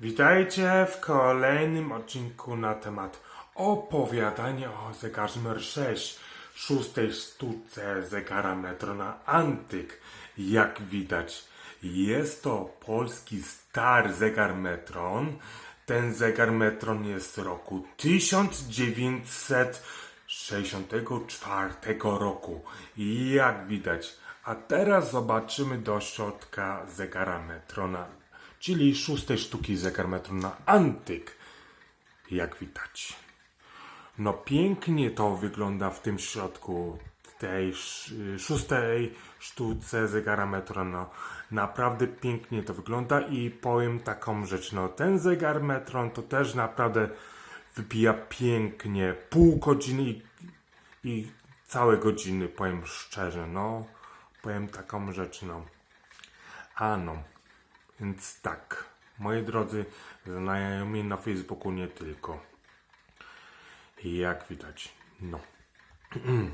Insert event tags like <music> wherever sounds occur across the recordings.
Witajcie w kolejnym odcinku na temat opowiadania o zegarze numer 6, szóstej sztuce zegara Metrona Antyk. Jak widać, jest to polski stary zegar Metron. Ten zegar Metron jest z roku 1964 roku. Jak widać. A teraz zobaczymy do środka zegara Metrona, czyli szóstej sztuki zegar Metrona Antyk. Jak widać. No pięknie to wygląda w tym środku tej sz- szóstej sztuce zegara Metro. No, naprawdę pięknie to wygląda i powiem taką rzecz. No, ten zegar Metron to też naprawdę wypija pięknie. Pół godziny i, i całe godziny, powiem szczerze. No, powiem taką rzecz. No, a no. Więc tak, moi drodzy znajomi na Facebooku nie tylko. Jak widać, no. <clears throat>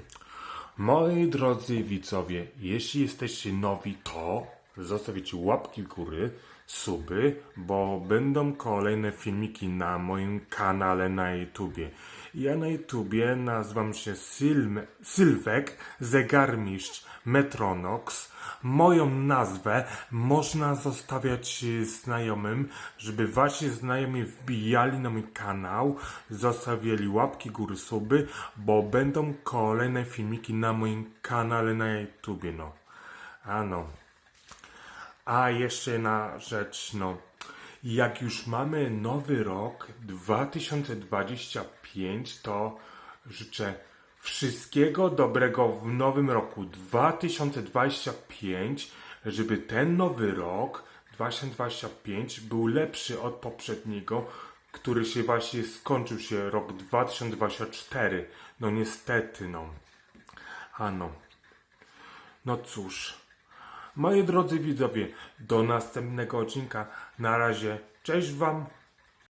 Moi drodzy widzowie, jeśli jesteście nowi, to zostawicie łapki góry, suby, bo będą kolejne filmiki na moim kanale na YouTubie. Ja na YouTubie nazywam się Sylm- Sylwek Zegarmistrz Metronox. Moją nazwę można zostawiać znajomym, żeby wasi znajomi wbijali na mój kanał, zostawiali łapki góry suby, bo będą kolejne filmiki na moim kanale na YouTubie, no. Ano. A jeszcze jedna rzecz, no. Jak już mamy nowy rok 2025, to życzę wszystkiego dobrego w nowym roku 2025, żeby ten nowy rok 2025 był lepszy od poprzedniego, który się właśnie skończył się rok 2024. No niestety, no. Ano. No cóż. Moi drodzy widzowie, do następnego odcinka. Na razie, cześć Wam.